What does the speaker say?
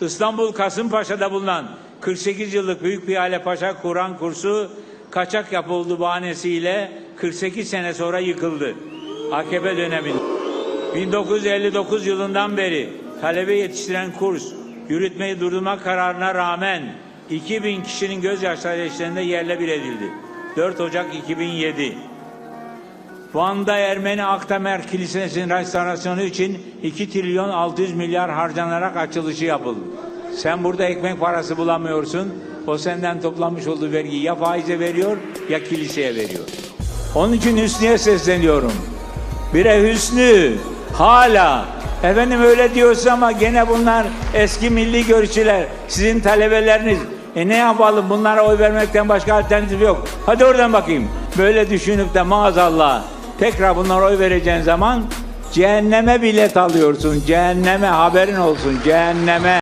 İstanbul Kasımpaşa'da bulunan 48 yıllık Büyük Piyale Paşa Kur'an kursu kaçak yapıldığı bahanesiyle 48 sene sonra yıkıldı. AKP döneminde. 1959 yılından beri talebe yetiştiren kurs yürütmeyi durdurma kararına rağmen 2000 kişinin gözyaşları eşliğinde yerle bir edildi. 4 Ocak 2007 Van'da Ermeni Aktamer Kilisesi'nin restorasyonu için 2 trilyon 600 milyar harcanarak açılışı yapıldı. Sen burada ekmek parası bulamıyorsun. O senden toplamış olduğu vergiyi ya faize veriyor ya kiliseye veriyor. Onun için Hüsnü'ye sesleniyorum. Bire Hüsnü hala efendim öyle diyorsun ama gene bunlar eski milli görüşçüler. Sizin talebeleriniz. E ne yapalım bunlara oy vermekten başka alternatif yok. Hadi oradan bakayım. Böyle düşünüp de maazallah tekrar bunlara oy vereceğin zaman cehenneme bilet alıyorsun. Cehenneme haberin olsun cehenneme.